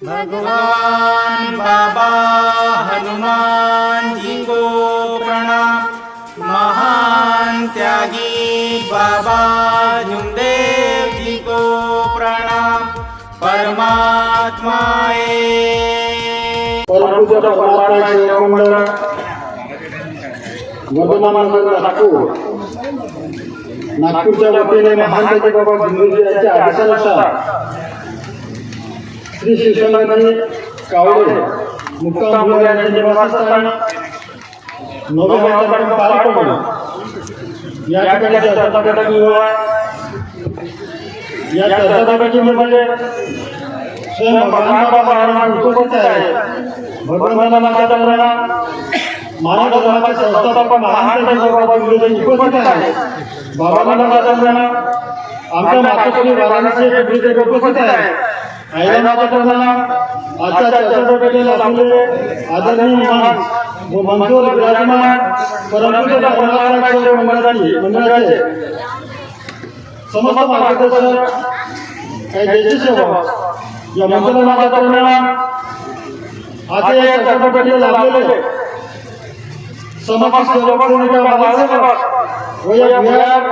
भगवान बाबा हनुमान जी को प्रणाम। महान त्यागी बाबा झुमदेव जी को प्रणाम। परमात्माए परमपूज्य परमात्मा शिवमंडळ नागपूरच्या वतीने महान बाबा गुरुजी यांच्या आदेशानुसार श्री शिवशंकरजी कावडे मुक्काम भुयार यांच्या निवासस्थानी नवे हजारपर्यंत पार पडून या ठिकाणी चर्चा बैठक विवाह या चर्चा बैठकीमध्ये स्वयं भगवान बाबा हनुमान उपस्थित आहे भगवान माता मानव धर्माचे संस्थापक महान त्याचे बाबा गुरुजी उपस्थित आहे बाबांना माता आमच्या मातोश्री वाराणसी गुरुजी उपस्थित आहे आईला माता करताना आजच्या चर्चा आपले आदरणीय मान मंजूर विराजमान परंतु परमात्मा मंडळाची मंडळाचे. समस्त मार्गदर्शक काही देशी या मंदिर माता आता या चर्चा बैठकीला लाभलेले समस्त सेवक व या बिहार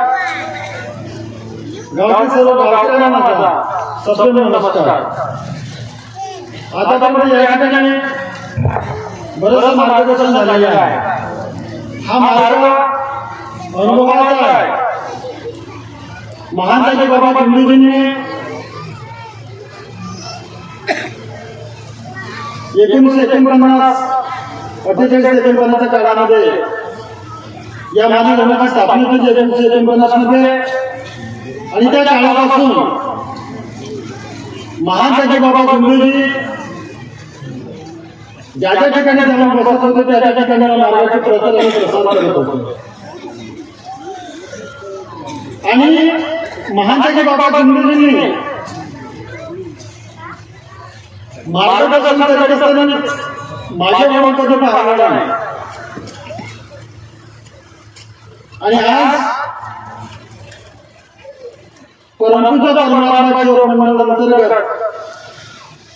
गावचे सर्व गावकऱ्यांना सप्रेम नमस्कार. आता त्यामुळे या ठिकाणी बरंच मार्गदर्शन झालेले आहे. हा मार्ग अनुभवाचा आहे. महान त्याचे बाबा गुरुजींनी एकोणीसशे एकोणपन्नास अठ्ठेचाळीस एकोणपन्नासच्या काळामध्ये या मानव धर्माची स्थापना केली एकोणीसशे एकोणपन्नासमध्ये आणि त्या काळापासून महान त्याचे बाबा गुरुजी ज्या ज्या ठिकाणी त्यांना प्रसाद होतो त्या त्या ठिकाणी मार्गाचे प्रसाद आणि प्रसाद करत होतो. आणि महान त्याचे बाबा गुरुजींनी मार्गदर्शन करत असताना माझ्या मनात कधी हरवला आणि आज परमात्मा अंतर्गत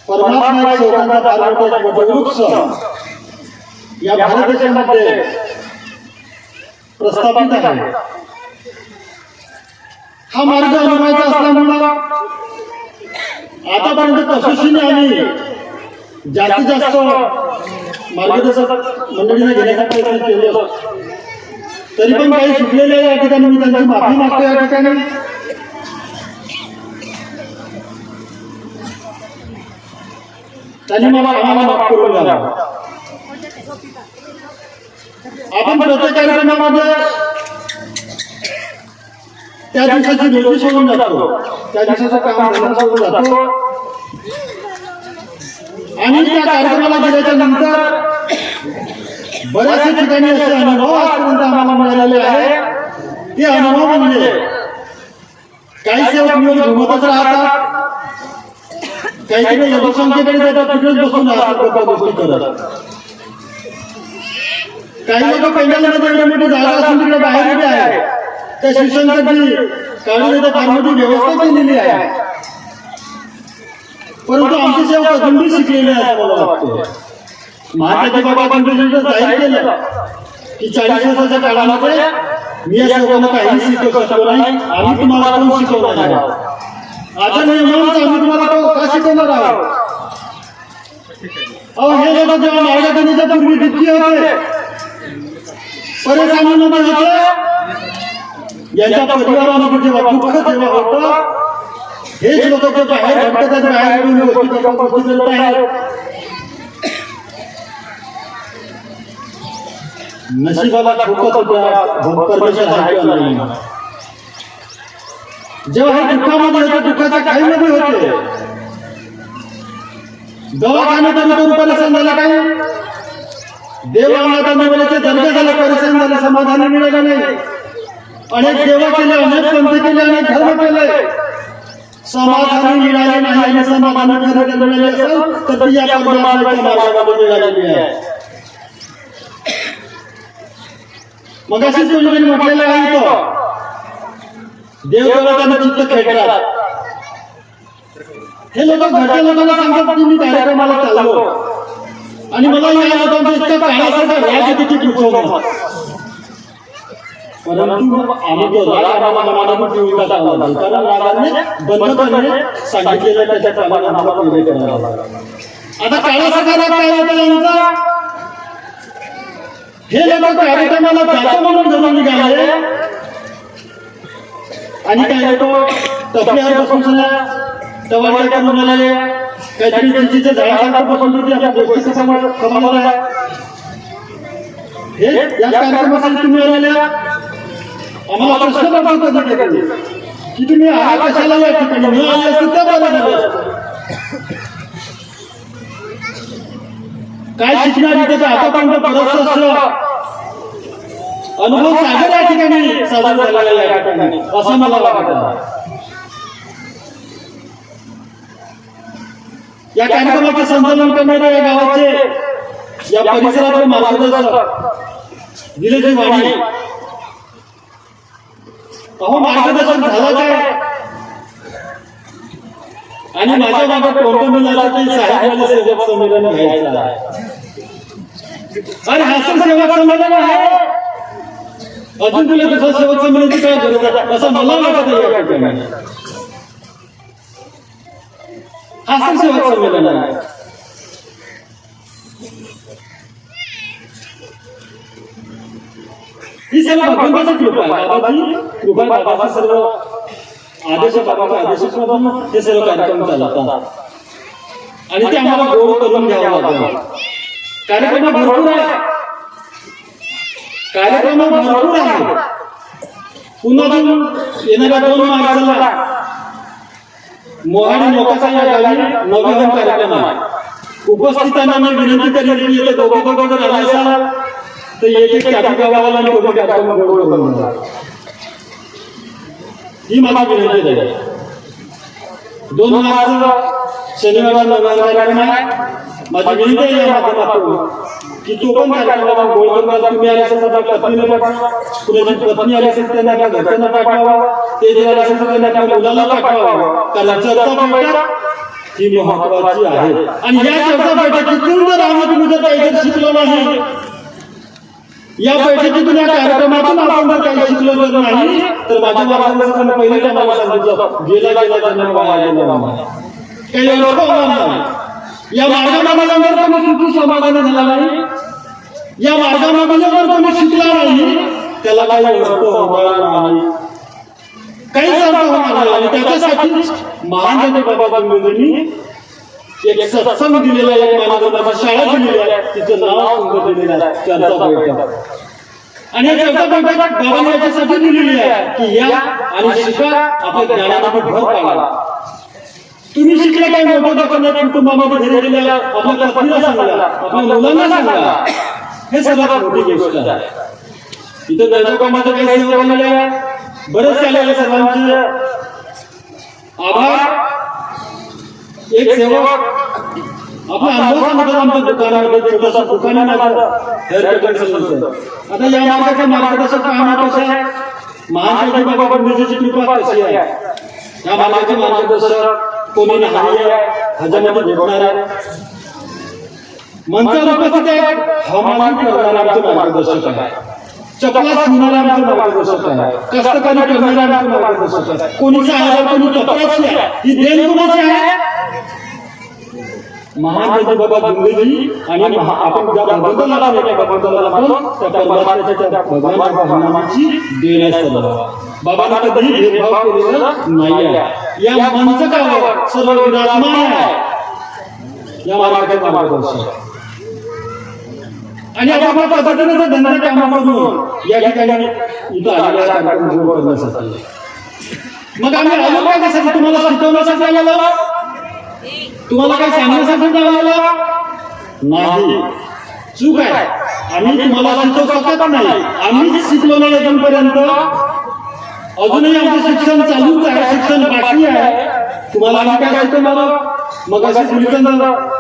परमात्मा वटवृक्ष या प्रस्थापित आहे. हा मार्ग अनुभवायचा असल्यामुळं आतापर्यंत कसोशीने आम्ही. जास्तीत जास्त मार्गदर्शक मंडळीने घेण्याचा प्रयत्न केले. तरी पण काही सुटलेले या ठिकाणी. मी त्यांची माफी मागतो या ठिकाणी. त्यांनी मला आम्हाला माफ करून द्यावा आपण प्रत्येक कार्यक्रमामध्ये त्या दिवसाची नोटीस सोडून जातो. त्या दिवसाचं काम सोडून जातो. आणि त्या कार्यक्रमाला गेल्याच्यानंतर बऱ्याचशा ठिकाणी असे अनुभव आजपर्यंत आम्हाला मिळालेले आहे. ते अनुभव म्हणजे काही सेवक घुमतच राहतात. काही तिकडे लोकसंख्येकडे जातात तिकडेच बसून राहतात गप्पा गोष्टी करत. काही लोक पहिल्यांदा तिकडे मोठी जागा असून तिकडे बाहेर उभे आहे त्या काढून इथं फार मोठी व्यवस्था केलेली आहे. परंतु आमची सेवा अजूनही शिकलेली आहे मला वाटतं. महाराजाचे बाबा पंडित जाहीर केलं की चाळीस वर्षाच्या काळामध्ये मी या सेवांना काही शिकवू शकतो नाही. आम्ही तुम्हाला कोण शिकवणार नाही आता नाही म्हणून आम्ही तुम्हाला तो का शिकवणार आहोत. अहो हे लोक जेव्हा मार्गदर्शनाच्या पूर्वी दुःखी होते परेशानीमध्ये होते यांच्या परिवारामध्ये जेव्हा दुःख जेव्हा होतं हेच लोक जे बाहेर भटकतात बाहेर येऊन आहेत. नशिबाला होत्या परमेश्वर नाही. जेव्हा हे दुःखामध्ये होते दुःखाच्या होते. दवाखान्यात आम्ही करून परेशान परेशान झाले समाधान मिळालं नाही. अनेक देवा केले अनेक पंथ केले अनेक धर्म केले. समाधान मिळाले नाही आणि समाधान मिळाले असेल तर ती या परमात्म्याच्या मार्गामध्ये मिळालेली आहे. मग अशीच म्हटलेलं आहे तो. देवदेवतांना तुमचं खेळतात. हे लोक घरच्या लोकांना सांगतात की मी कार्यक्रमाला चाललो. आणि मला या लोकांचा इतका काळासारखा येतो की पुढचं परंतु आम्ही तो राग आम्हाला मनात ठेवून टाकला नाही. कारण रागाने बंद करणे सांगितलेलं त्याच्या प्रमाणे आम्हाला पुढे करावं लागलं. आता काळासारखा राग काय होता यांचा हे लोक कार्यक्रमाला जातो म्हणून घरून निघाले. आणि काय होतो? बसून काहीतरी त्यांची आहे. हे या कार्यक्रमासाठी तुम्ही आलेल्या आम्हाला प्रश्न पडतो कधी कधी की तुम्ही आहात कशाला या ठिकाणी न आले असते तर बरं झालं असतं. काय शिकणार इथे? तर आतापर्यंत बरंच असं अनुभव सागर या ठिकाणी. सादर झालेला आहे असं मला वाटतं. या कार्यक्रमाचे संचालन करणारे या गावाचे या परिसराचे मार्गदर्शक दिलेची वाणी. अहो मार्गदर्शन झालं काय? आणि माझ्या मागे कोणतं मिळालं की साहेबांना सेवक संमेलन घ्यायचं आहे. अरे हसन सेवक संमेलन आहे. अजून तुला दुसरं सेवक संमेलनाची काय गरज आहे असं मला वाटत आहे संमेलन आहे ही सर्व भगवंताची कृपा आहे. बाबाची कृपा बाबाचा सर्व आदेश आहे, बाबाचा आदेशामधून हे सर्व कार्यक्रम आणि ते आम्हाला गोड करून घ्यावं लागेल. कार्यक्रम भरपूर आहे. कार्यक्रम भरपूर आहे. पुन्हा येणाऱ्या दोन मार्चाला मोहाडी लोकांचा या गावी नवीन कार्यक्रम आहे उपस्थितांना मी विनंती करेन की येथे दोघं दोघं जर आले असाल तर एक एक कॅफे गावाला आणि दोघं कार्यक्रम गोड करून द्या. ही माझी विनंती आहे दोन मार्च शनिवार नवीन कार्यक्रम आहे माझी विनंती आहे या माध्यमातून की तो पण कार्यक्रम गोड तुम्ही आले असेल तर आपल्या पत्नीला पाठवा. तुझ्या पत्नी आली असेल त्यांना आपल्या घरच्यांना पाठवावा? ते जे आले असेल तर त्यांना आपल्या मुलाला पाठवावा? त्याला चर्चा बैठक ही महत्वाची आहे. आणि या चर्चा बैठकीतून जर आम्ही तुम्ही जर काही शिकलो नाही या बैठकीतून या कार्यक्रमातून आपण जर काही शिकलो जर नाही तर माझ्या मार्गदर्शकाने पहिले आम्हाला सांगितलं गेला गेला त्यांना वाया गेला काही लोक होणार नाही. या मार्गामध्ये जर तुम्ही सुखी समाधान झाला नाही? या मार्गामध्ये जर तुम्ही शिकला नाही? त्याला काही अर्थ होणार नाही. काहीच अर्थ होणार नाही. त्याच्यासाठी महान बाबा बांधूंनी एक सत्संग दिलेला एक महाराजांना शाळा दिलेली आहे. तिचं नाव सुंदर दिलेलं आहे. चर्चा बैठक. आणि या चर्चा बैठक बाबांनी याच्यासाठी दिलेली आहे की या आणि शिका आपल्या ज्ञानाला भर पाडावा. तुम्ही शिकले काय मोठं दाखवणार कुटुंबामध्ये आपल्या पत्नीला आपल्या मुलांना सांगा हे सर्वात मोठी गोष्ट आहे. इथं दर्शकामध्ये काही बरेच झालेले सर्वांचे. आभार. एक सेवक. आपला अनुभव सांगतात आमच्या दुकानामध्ये छोटंसं दुकान आहे माझं. हेअर कटिंग सलूनचं आता या मार्गाचं मार्गदर्शक काम कसं आहे बाबा कृपा कशी आहे. या मार्गाचे मार्गदर्शक कोणी मंचावर उपस्थित आहे हवामानी करणारे आमचे मार्गदर्शक आहे चपला शिवणारे आमचे मार्गदर्शक आहे कष्टकरी करणारे आमचे मार्गदर्शक आहे कोणीची आहे कोणी कपड्याची आहे ही देण कोणाची आहे? महान गणपती बाबा आणि आपण ज्या त्या परमात्म्याच्या भगवान भगवानाची देण आहे सर्व. बाबांना भेदभाव केलेला नाही आहे या मंचकावर सर्व विराजमान आहे. या मार्गाचे मार्गदर्शक. आणि आपण आपल्या पद्धतीने जर धंदा कामामधून या ठिकाणी इथं आलेला कार्यक्रम गोड करण्यासाठी मग आम्ही आलो काय कशासाठी? तुम्हाला शिकवण्यासाठी आलेलो तुम्हाला काही सांगण्यासाठी आलेला नाही. चूक आहे. आम्ही तुम्हाला शिकवू शकत नाही. आम्ही शिकलो नाही अजूनपर्यंत अजूनही आमचं शिक्षण चालूच आहे शिक्षण बाकी आहे. तुम्हाला आम्ही काय शिकवणार मग असे सुलिचंद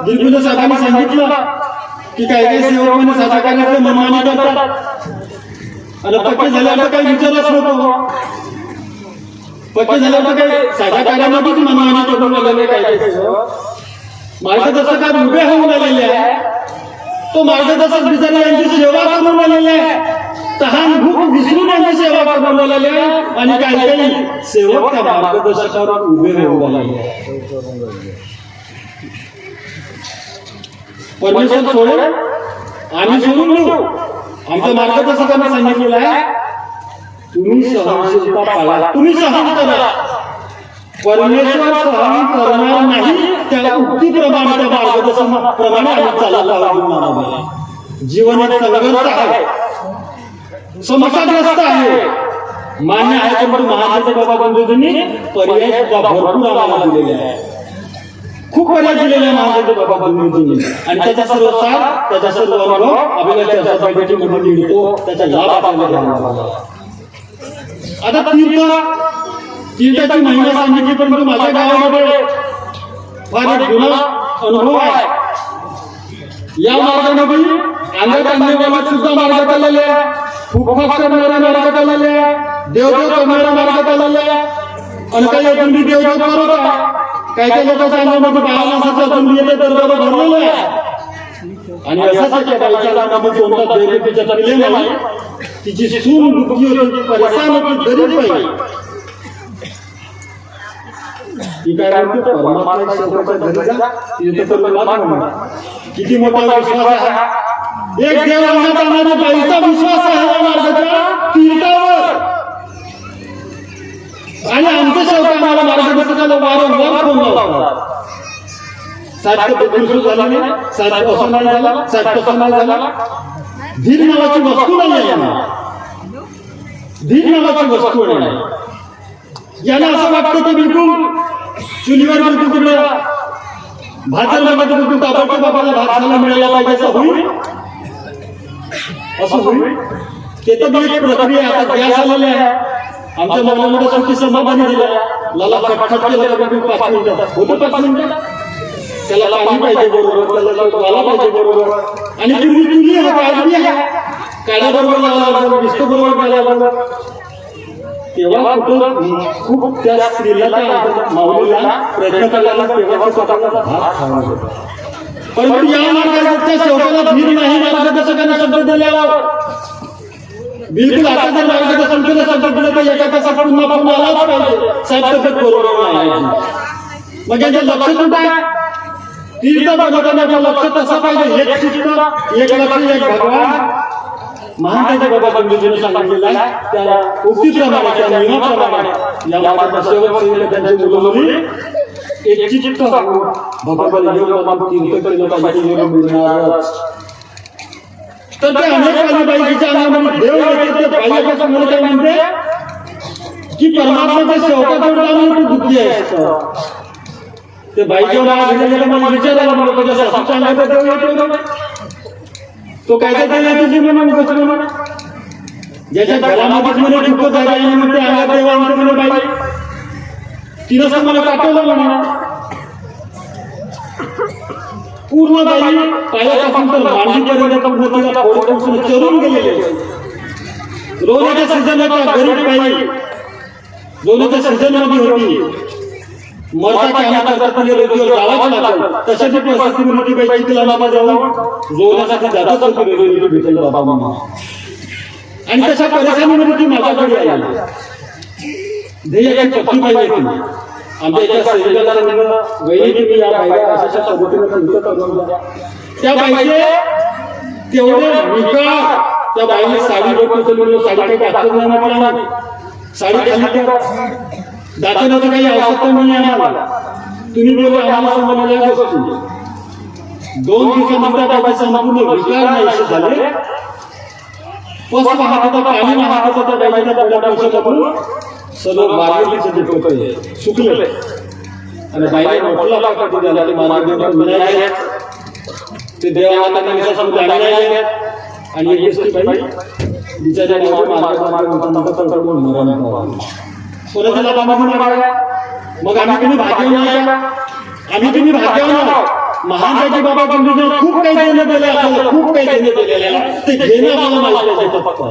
दिलकुंद साहेबांनी सांगितलं की काही काही सेवक म्हणजे साधा कार्याचे मनमानी करतात. आणि पक्के झाल्यावर काही विचारच नको. पक्के झाल्यावर काही साध्या कार्यामध्येच मनमानी करून आलेले काय काय सगळं. मार्गदर्शकात उभे होऊन आलेले आहे तो मार्गदर्शक बिचारे यांची सेवा करून आलेले आहे. तहान भूक विसरून यांची सेवा करून आलेले आहे आणि काही काही सेवक त्या मार्गदर्शकावर उभे आलेले आहे परमेश्वर सोडून आम्ही सोडून देऊ. आमच्या मार्गदर्शकांना सांगितलेलं आहे तुम्ही सहनशीलता पाळा तुम्ही सहन करा. परमेश्वर सहन करणार नाही त्या उक्तीप्रमाणे त्या मार्गदर्शनाप्रमाणे आम्ही चालायला हवं जीवन एक संघर्ष आहे. समस्याग्रस्त आहे. मान्य आहे परंतु महाराज बाबा बंधूंनी पर्याय सुद्धा भरपूर आम्हाला दिलेले आहे खूप पर्याय दिलेले आहे महाराज बाबा बंधूंनी. आणि त्याचा सर्व सार त्याचा सर्व अनुभव आपल्याला सोसायटीमध्ये मिळतो त्याचा लाभ आपल्याला. आता तीर्थ तीर्थाची महिमा सांगितली परंतु माझ्या गावामध्ये फार एक जुना अनुभव आहे. या मार्गामध्ये अंगात आणलेवाला सुद्धा मार्गात आलेले आहे फुकफाक करणाऱ्या मार्गात आलेले देवदेव करणाऱ्या मार्गात आलेले आणि काही अजून देवदेव करत आहे काही काही लोकांच्या अंगामध्ये येते तर भरलेलं आहे आणि असाच एका बाईच्या नाही तिची सून दुःखी होती परेशान होती गरीब बाई परमात्मा किती मोठा विश्वास आहे एक देव अंगात आणणाऱ्या बाईचा विश्वास आहे या मार्गाच्या तीर्थावर आणि आमच्या शेवटाला मार्गदर्शकाला वारंवार फोन बिलकुल सुरू झाला नाही. नाही झाला. नाही झाला. धीर नावाची वस्तू नाही आहे. यांना धीर नावाची वस्तू नाही असं वाटतं की बिलकुल चुलीवर बिलकुल तिकडे बिलकुल ताबडतोब बाबाला भात खायला मिळाला पाहिजे असं होईल. असं होईल. ते तर एक प्रक्रिया. आता गॅस आलेले आहे. आमच्या मुलांना सुखी समाधानी दिलं लाला खटखट केलं पाच मिनिटात होतं पाच मिनिटात त्याला पाणी पाहिजे बरोबर त्याला लाला पाहिजे बरोबर. आणि चुली आहे काळजी आहे. काढ्या बरोबर लावा लागलं. विस्त बरोबर लावा लागलं. तेव्हा कुठं खूप त्या स्त्रीला माऊलीला प्रयत्न करायला तेव्हा तो स्वतःला खावा. परंतु या महाराजांच्या शेवटाला धीर नाही मार्गदर्शकांना शब्द दिल्यावर बिलकुल आता जर महाराजांचा केलं शब्द दिलं तर एका तासात पुन्हा आपण आलाच पाहिजे. साहेब तब्येत बरोबर मग याचं लक्ष कुठं आहे? तीर्थ भगवतांना लक्ष तसं पाहिजे. एक चित्त एक लक्ष एक भगवान. महाराजांच्या बाबा बंधूजीने सांगितलेलं आहे त्या उक्तीप्रमाणे त्या नियमाप्रमाणे या महाराजांच्या सेवक सेवेला त्यांची मुलं चित्त भगवान योगदान तीर्थ केलं पाहिजे तर ते अनेक वाली अंगामध्ये देव येते ते बाईपासून मला काय म्हणते की परमात्माच्या सेवकाजवळ जाऊन तू दुःखी आहेस ते बाईच्या मला विचारायला मला तुझ्या सासूच्या देव येतो तो काय काय देव येतो जी कसं म्हणा ज्याच्या घरामध्ये अंगात बाई तिनं असं मला पाठवलं म्हणा पूर्ण बाई पायापासून तर मांडीपर्यंत तिला चरून गेलेले. रोजाच्या सीझनला गरीब बाई रोजाच्या सीझनमध्ये होती. मरता कामा करता तिने रेडिओ जावाच लागलं. तशाची परिस्थितीमध्ये ती बाई चिखला मामा जाऊन जोडण्यासाठी जातच होती रेडिओ भेटेल बाबा मामा. आणि तशा परेशानीमध्ये ती माझ्याकडे आली. पत्नी बाई होती आमच्या एका या अशा पद्धतीने करून द्या." त्या बाईचे तेवढे विकार. त्या बाईने साडी म्हणलं साडी काही टाकत नाही आम्ही. साडी ठेवा. दाखवण्याचं काही आवश्यकता नाही आम्हाला. तुम्ही बोलले आम्हाला समजलेल्या गोष्टी दोन दिवसानंतर बाबा संपूर्ण विकार नाहीसे झाले. पस वाहत होता पाणी वाहत होता त्या बाईच्या पोटा पैशापासून सर्व जे होते सुकले आणि बाईला म्हटलं की त्याला ते मार्गदर्शन मिळाले ते देवाला समजा नाही आणि एक दिवस ती बाई बिचाऱ्या मागे मार्ग मार्ग म्हणतात मरण आम्ही तुम्ही भाग्यवान आहे? आम्ही तुम्ही भाग्यवान आहोत महानजी बाबा बंधूने खूप काही देणं दिलं आपल्याला खूप काही देणं दिलेलं आहे. ते घेणं आम्हाला माहिती फक्त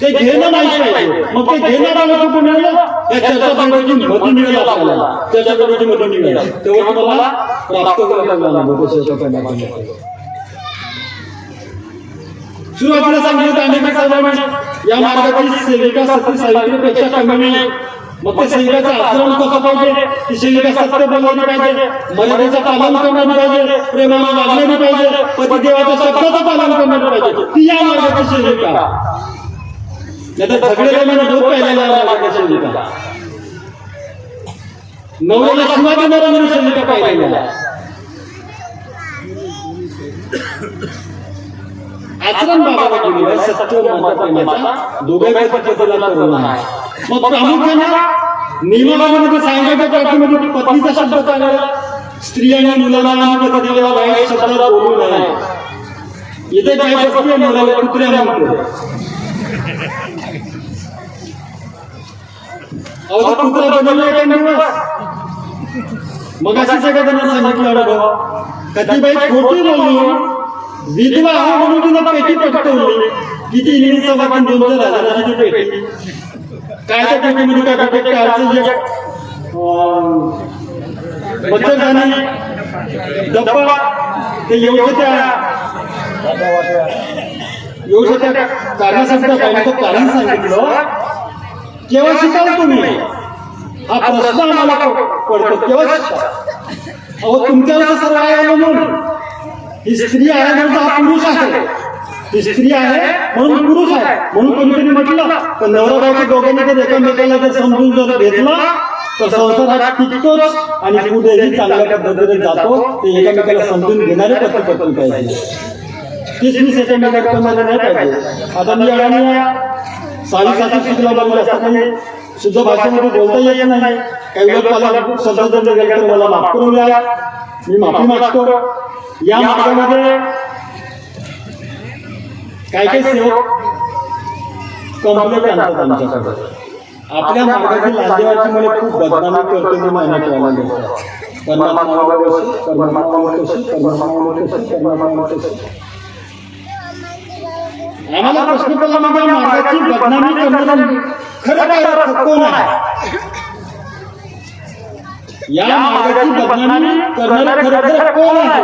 ते घेणं पाहिजे मग ते घेणं आलं कुठून मिळालं या चर्चा बंधूची मधून मिळेल आपल्याला. चर्चा बंधूची मधून मिळेल तेव्हा तुम्हाला प्राप्त करायला लागलं सुरुवातीला सांगितलं अनेक साहेबांनी या मार्गाची सेविका सती सावित्रीपेक्षा कमी नाही. मग ते सेविकाचं आचरण कसं पाहिजे? ती सेविका सत्य बोलवली पाहिजे. मर्यादेचं पालन करणारी पाहिजे. प्रेमाला वागणारी पाहिजे. पतिदेवाच्या शब्दाचं पालन करणारी पाहिजे. ती या मार्गाची सेविका. नाही तर झगडे म्हणजे दूध पाहिलेला या मार्गाची सेविका नवऱ्याला शिवा देणारा म्हणून सेविका पाहिलेला. आचरण बाबाला केलेलं आहे सत्य मत दोघांच्या पद्धतीला करून आहे. मग प्रामुख्याने नियमामध्ये सांगायच्या बाबतीमध्ये पत्नीचा शब्द चालला स्त्री आणि मुलाला आणि पतीला वाईट शब्दात बोलू नये. इथे काय बसते मुलाला कुत्र्या म्हणतो मग अशी सगळ्यांना सांगितलं कधी बाई खोटी बोलली. विधवा आहे म्हणून तिला पेटी पटकवली. किती इंग्लिशचा वापर दोन दोन हजाराची ती पेटी. काय त्या पेटीमध्ये काय करते कारचं जे अं, मच्छरदाणी डब्बा. ते एवढं त्या एवढं त्या कारणासाठी त्या बाईचं कारण सांगितलं केव्हा शिकाल तुम्ही? हा प्रश्न आम्हाला पडतो. केव्हा शिकाल अहो तुमच्यावर सर्व आहे म्हणून. ही स्त्री आहे म्हणून हा पुरुष आहे. ही स्त्री आहे म्हणून पुरुष आहे. म्हणून कोणीतरी म्हटलं तर नवरा बायको दोघांनी जर एकामेकाला जर समजून जर घेतला तर संसार हा टिकतोच आणि पुढेही चांगल्या पद्धतीने जातो. ते एकामेकाला समजून घेणारे पती पत्नी पाहिजे. तीच मीच एकामेकाला नाही पाहिजे. आता मी अडाणी साडेसाती शिकला मला जास्त काही शुद्ध भाषेमध्ये बोलता येत नाही. काही लोक मला शब्द जर तर मला माफ करून द्या. मी माफी मागतो. या मार्गामध्ये काय काय सेवक कंप्लेंट आणतात आमच्याकडे आपल्या मार्गाची लांदेवाची मुळे खूप बदनामी करतो ते मानत वाला परमात्मा कशी परमात्मा कशी परमात्मा कशी परमात्मा कशी आम्हाला प्रश्न पडला म्हणजे मार्गाची बदनामी करणारा खरं काय कोण आहे? या मार्गाची बदनामी करणारा खरं कोण आहे?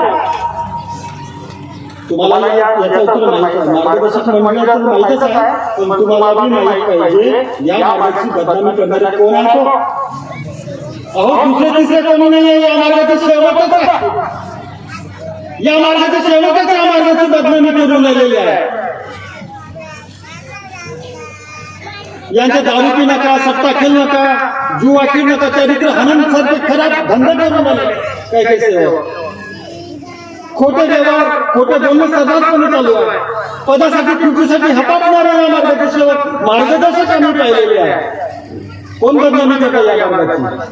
तुम्हाला या- याचं उत्तर माहीत आहे मार्गदर्शक मंडळाचं माहितच आहे पण तुम्हाला बी माहीत पाहिजे या मार्गाची बदनामी करणारे कोण आहे तो? अहो दुसरे तिसरे कोणी नाही आहे. या मार्गाचे सेवकच आहे. या मार्गाचे सेवकच या मार्गाची बदनामी करून राहिलेले आहे. यांचे दारू पी नका सत्ता खेळ नका जुवा खेळ नका चरित्र हनन सारखे खराब धंदा करून आले काय काय सेवा खोटे व्यवहार खोटं बोलणं सदाचपणे चालू आहे. पदासाठी तुमच्यासाठी हपापणारे या मार्गाचे मार्गदर्शक आम्ही पाहिलेले आहे. कोण बदनामी करता या मार्गाची?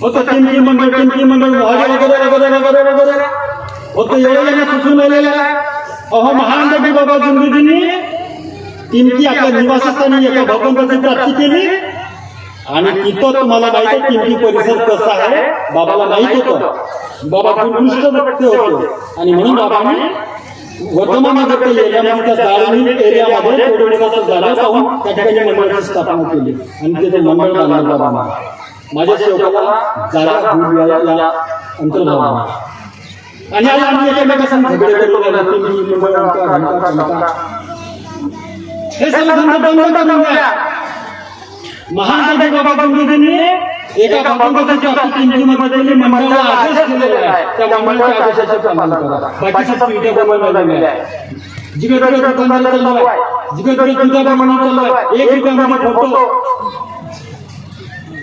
होतं टिमकी मंडळ टिमकी मंडळ मोहाडे वगैरे वगैरे वगैरे वगैरे. होतं एवढ्या सुचून राहिलेलं आहे. अहो महान बाबा जिंदुजींनी टिमकी आपल्या निवासस्थानी एका भगवंताची प्राप्ती केली. आणि तिथं तुम्हाला माहिती आहे टिमकी परिसर कसा आहे? बाबाला माहीत होतं. बाबा उत्कृष्ट व्यक्ती होते. आणि म्हणून बाबांनी एरियामध्ये त्या एरियामध्ये जागा ठिकाणी मंडळाची स्थापना केली. आणि तिथे मंडळ बांधलं बाबांना. माझ्या जागा अंतर्भावाला आणि आज आम्ही एकमेकांना झगडे लागलो टिमकी मंडळ आमचा, आमचा, आमचा. हे सर्व धंदे बंद करून द्या महान गडी बाबा गुरुजींनी एका भगवंताच्या किमतीमध्ये दिली मंडळाला आदेश केलेला आहे त्या मंडळाच्या आदेशाचे पालन करा बाकीच्या पिढ्या बनवलेल्या आहे जिकडे तिकडे दुकानदार चालू आहे जिकडे तिकडे तुझा म्हणून चालू आहे एक रुपयामध्ये फोटो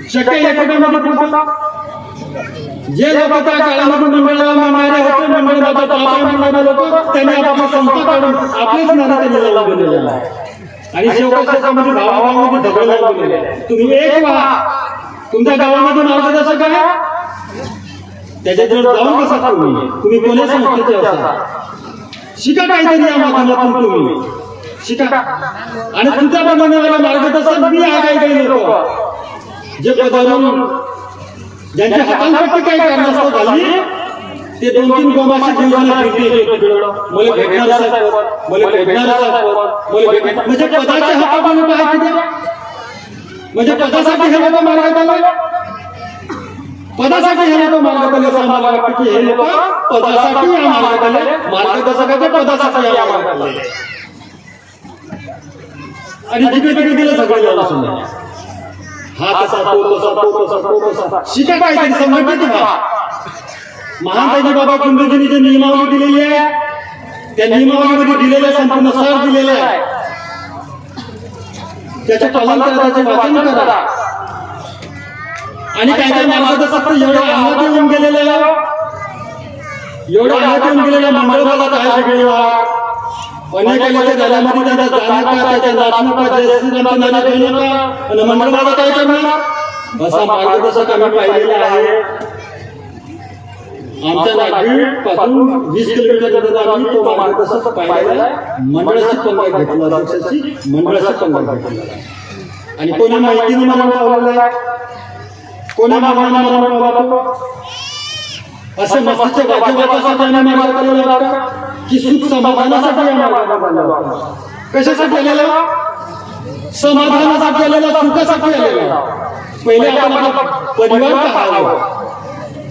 शक्य एक रुपयामध्ये फोटो जे लोक त्या काळामध्ये मंडळाला मारणारे होते मंडळाचा ताबा म्हणणारे लोक त्यांनी आपला आणि शेवकाशामध्ये गावागावामध्ये दगड लावलेले आहे. तुम्ही एक व्हा तुमच्या गावामध्ये मार्गदर्शक आहे त्याच्याजवळ जाऊन बसा तुम्ही. तुम्ही. कोणी संस्थेचे असा? शिका काहीतरी या माध्यमातून तुम्ही. शिका. आणि तुमच्या प्रमाणे मार्गदर्शक मी आहे काही काही लोक जे पदावरून ज्यांच्या हातांपट्टी काही कारणास्तव झाली ते दोन तीन गोमाशे इकडं. मला भेटणार साहेब मला भेटणार साहेब मला भेटणार म्हणजे पदाचे हक्क म्हणून काय किती म्हणजे पदासाठी हे लोक मार्गात आले पदासाठी हे लोक मार्गात आले असं आम्हाला वाटतं की हे लोक पदासाठी या मार्गात आले मार्गदर्शकाच्या पदासाठी या मार्गात आले आणि जिकडे तिकडे गेलं सगळं समजा हा कसा तो तसा तो तसा तो तसा. शिका काय तरी संघटित व्हा. महानताजी बाबा कुंभजींनी जे नियमावली दिलेली आहे. त्या नियमावलीमध्ये दिलेल्या संपूर्ण सार दिलेला आहे. त्याचे पालन करा त्याचे वाचन करा. आणि काय काय मार्गदर्शक तर एवढे अंगात येऊन गेलेले आहे. एवढे अंगात येऊन गेलेल्या मंडळाला काय शिकले अनेक अनेक झाल्यामध्ये त्याचा जाणं का त्याच्या नाचणं का जय श्रीरामचं नाणे घेणं का आणि मंडळाला काय करणार? असा मार्गदर्शक आम्ही पाहिलेला आहे. आमच्या नागपूरपासून वीस किलोमीटर आम्ही तो पाहिलेला आहे. मंडळाशी पंगत घेतला मंडळाशी घेतला आणि कोणी माहितीने मला आहे कोणी मामाने मला पावलं असे मस्तीचे वाद्यवादासाठी आम्ही मार्ग केलेला की सुख समाधानासाठी आम्ही मार्ग कशासाठी आलेला समाधानासाठी आलेला सुखासाठी आलेला पहिले आपण परिवार पाहावा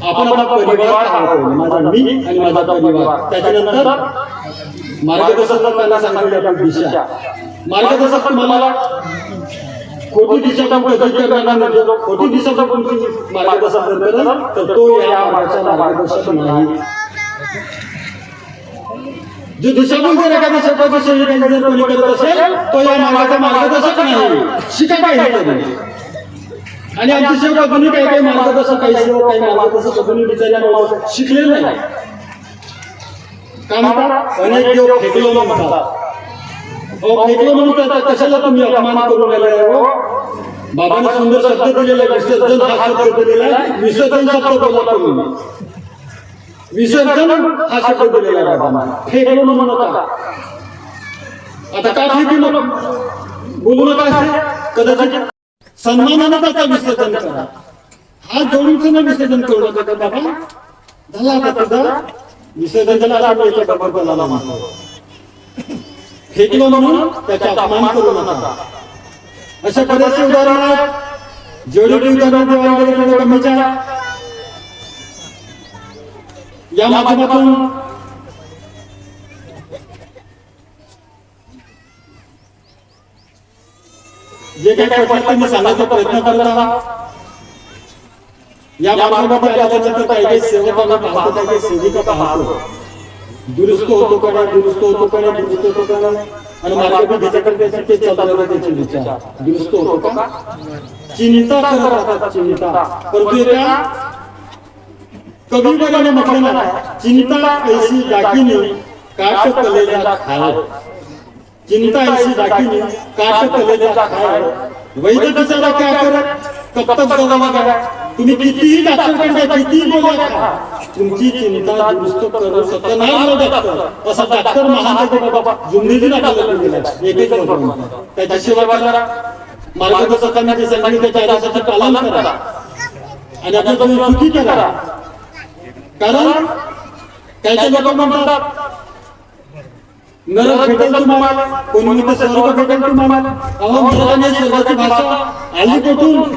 आपण आपला परिवार माझा मी आणि माझा परिवार. त्याच्यानंतर मार्गदर्शक त्यांना सांगितलं दिशा. मार्गदर्शक मला खोटी दिशा पण करणार खोटी दिशा कोणती मार्गदर्शक करेल तर तो या मार्गाचा मार्गदर्शक नाही. जो दिशाभूल जर एखाद्या शब्दाच्या सेवेसाठी जर कोणी करत असेल तो या मार्गाचा मार्गदर्शक नाही. शिका काय आणि आमची सेवक अजूनही काही काही मार्गदर्शक काही सेवक काही मार्गदर्शक अजूनही बिचाऱ्या शिकलेले नाही. का म्हणतात अनेक देव फेकलो म्हणतात. अहो फेकलो म्हणून तर कशाला तुम्ही अपमान करून राहिले हो? बाबांनी सुंदर शब्द दिलेला आहे, विसर्जन हा शब्द दिलेला आहे. विसर्जन शब्द बोला तुम्ही. विसर्जन हा शब्द दिलेला आहे बाबांना. फेकलो म्हणू नका आता काय फेकू नका बोलू नका कदाचित सन्मानानं त्याचा विसर्जन करा. हात जोडून सुद्धा विसर्जन करू नका बाबा? झाला आता तुझा विसर्जन झाला आता आपण झाला बरोबर बोलायला फेकलो म्हणून त्याचा अपमान करू नका. अशा बरेचसे उदाहरण आहेत. जेवढे उदाहरण देवाला गेले कमीच्या. या माध्यमातून जे काही पटलं मी सांगायचा प्रयत्न करत आला या माध्यमातून आल्यानंतर काही सेवकांना पाहतो काही सेविका पाहतो. दुरुस्त होतो का नाही दुरुस्त होतो का नाही दुरुस्त होतो का नाही? आणि मार्ग त्याच्याकडे ते चालू त्याचे विचार. दुरुस्त होतो का? चिंता करत राहतात चिंता. परंतु एका कविवराने म्हटलं ना चिंता ऐशी दाखिनी काट कलेला खाय चिंता ऐसी दाखिनी काट कलेजा खाय वैद्य बिचारा काय करत? कब तक बोलावा तुम्ही कितीही डॉक्टरकडे कितीही बोला खा. तुमची चिंता दुरुस्त करू शकत नाही हो डॉक्टर. असा डॉक्टर महान बाबा आपल्याला दिलेला आहे. एकच गोष्ट. त्याच्याशिवाय मला मार्गदर्शकांनी जे सांगितलं आदेशाचे पालन करा. आणि आता तुम्ही चुकी करा. कारण काही लोक म्हणतात नरक भेटेल तुम्हाला. कोणी म्हणते स्वर्ग भेटेल तुम्हाला. अहो नरक आणि स्वर्गाची भाषा आली कुठून?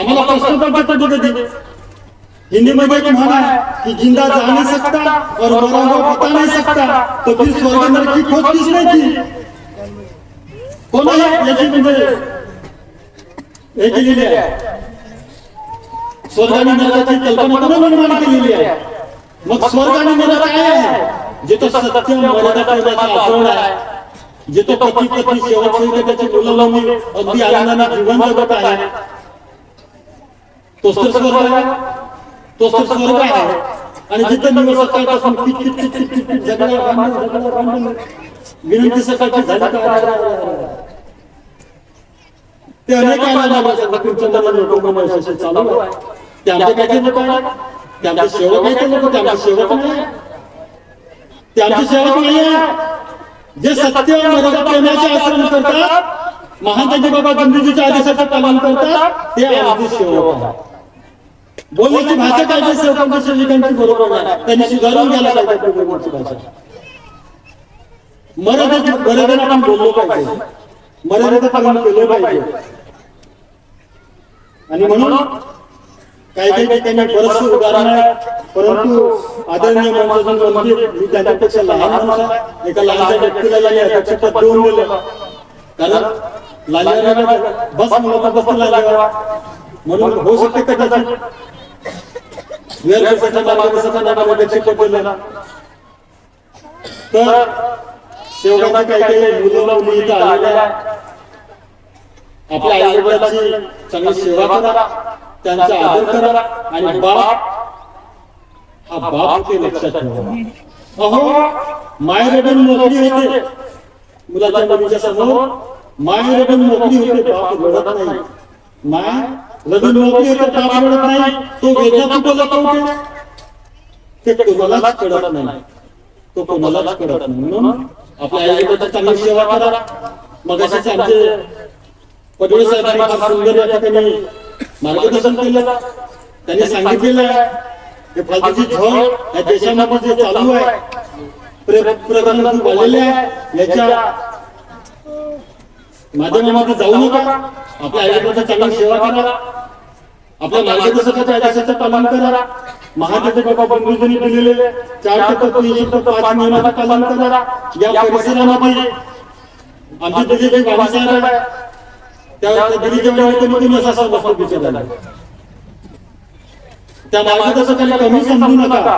आम्हाला प्रश्न पण पडतो कधी हिंदी में एक म्हण है कि जिंदा जा नहीं सकता और मरा हुआ बता नहीं सकता तो फिर स्वर्ग नरक की खोज किसने की कोण आहे याची म्हणजे हे केलेली आहे. स्वर्ग आणि नरकाची कल्पना कोणी निर्माण केलेली आहे? मग स्वर्ग आणि नरक काय आहे? जिथं सत्य मर्यादा ठेवण्याचं आठवण आहे जिथं पती पत्नी शेवट शेवटी त्याची मुलं अगदी आनंदाने जीवन जगत आहे तोच तर स्वर्ग आहे तोच तर स्वर्ग आहे. आणि जिथे मी सकाळपासून विनंती सकाळची झाली ते अनेक लोक चालू आहे ते काय लोक आहेत. ते सेवक आहे ते लोक. ते सेवक नाही. ते आमचे सेवक नाही जे सत्य मर्यादा प्रेमाचे आचरण करतात महादेजी बाबा गांधीजीच्या आदेशाचे पालन करतात ते आमचे सेवक बोलण्याची भाषा काय ते सरपंच सेविकांची बरोबर नाही. त्यांनी सुधारून घ्यायला पाहिजे बोलण्याची भाषा. मर्यादेत मर्यादेत आपण बोललो पाहिजे. मर्यादेत आपण केलं पाहिजे. आणि म्हणून काही काही ठिकाणी बरंचसं उदाहरण परंतु आदरणीय मंचाचं मंदिर मी त्याच्यापेक्षा लहान माणूस एका लहानशा व्यक्तीला यांनी अध्यक्षपद देऊन दिलं. कारण लालियाला बस मला तर बस लागला म्हणून होऊ शकते कदाचित. तर शेवटाची काही काही मुलं मुली इथं आलेल्या आहेत. आपल्या आई वडिलांची चांगली सेवा करा त्यांचा आदर करा आणि बाप हा बाप ते लक्षात ठेवा. अहो मायरडून मोकळी होते. मुलाच्या मुलीच्या समोर मायरडून मोकळी होते बाप रडत नाही. माय रडून मोकळी होते बाप रडत नाही. तो वेदना तू बोलत होते ते कोणालाच कळत नाही. तो कोणालाच कळत नाही. म्हणून आपल्या आईबद्दल चांगली सेवा करा. मग असेच आमचे पटोळे साहेबांनी फार सुंदर या ठिकाणी मार्गदर्शन केलं. त्यांनी सांगितलेलं आहे की फालतूची झळ या देशामध्ये जे चालू आहे प्रे- प्रकरण आलेले आहे याच्या माध्यमामध्ये जाऊ नका. आपल्या आयुष्याची चांगली सेवा करा. आपल्या मार्गदर्शकाच्या आदेशाचं पालन करा. महादेव बाबा बंधूंनी दिलेले चार टक्के तीन टक्के पाच नियमाचं पालन करा. या परिसरामध्ये आमचे दिल्ली जे बाबासाहेब आहे त्या त्या दिल्लीच्या वेळेला कमी कमी असा समजतो बिचारायला त्या मार्गदर्शकाला कमी समजू नका.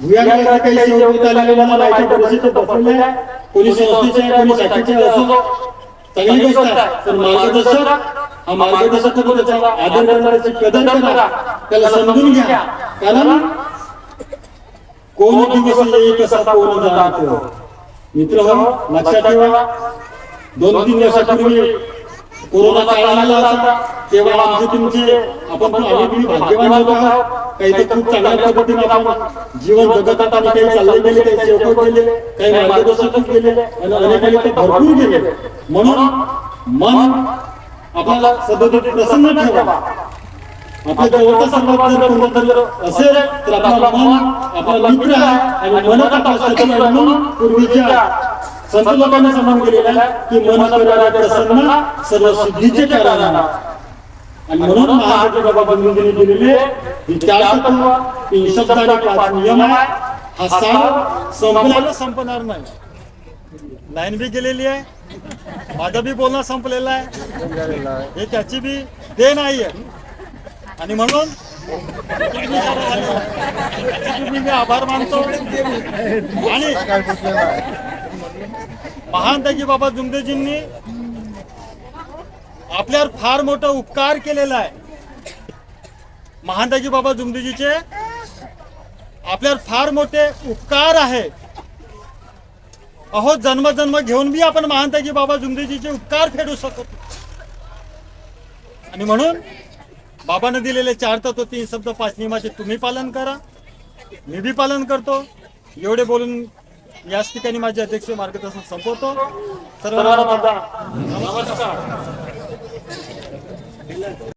भुयाला काही सेवक आलेल्या लाईटच्या परिस्थितीत बसलेले आहे कोणी संस्थेचे आहे कोणी शाखेचे असो. चांगली गोष्ट आहे. पण मार्गदर्शक हा मार्गदर्शक होतो त्याचा आदर करण्याची कदर करा. त्याला समजून घ्या. कारण कोण दिवस येईल कसा कोण जातो? मित्र हो लक्षात ठेवा. दोन तीन वर्षापूर्वी कोरोनाचा काळ आला होता तेव्हा आमचे तुमचे आपण पण आम्ही भाग्यवान लोक आहोत. काही तर खूप चांगल्या पद्धतीने आपण जीवन जगत आता काही चालले गेले काही सेवक गेले काही मार्गदर्शक गेले आणि अनेकांनी तर भरपूर गेले म्हणून मन आपल्याला सदोदित प्रसन्न ठेवा. आपल्या जवळचा संबंध जर कोणता असेल तर आपला मन आपला मित्र आहे आणि मन तपासायचं म्हणून पूर्वीच्या संत लोकांना समान केलेला की मन करायला प्रसन्न सर्व सिद्धीचे कारण आणि म्हणून महाराज बाबा बंधूंनी दिलेले हे चार तत्व तीन पाच नियम आहे. हा सार संपल्याला संपणार नाही. लाईन बी गेलेली आहे. माझं बी बोलणं संपलेलं आहे. हे त्याची बी ते नाहीये आणि म्हणून मी आभार मानतो आणि महान बाबा जुमदेजींनी आपल्यावर फार मोठा उपकार केलेला आहे. महानदाजी बाबा जुमदेजीचे आपल्यावर फार मोठे उपकार आहे. अहो जन्मजन्म घेऊन बी आपण महानताजी बाबा जुमदेजीचे उपकार फेडू शकतो आणि म्हणून बाबानं दिलेले चार तत्व तीन शब्द पाच नियमाचे तुम्ही पालन करा. मी बी पालन करतो. एवढे बोलून याच ठिकाणी माझे अध्यक्ष मार्गदर्शन संपवतो. सर्वांना नमस्कार.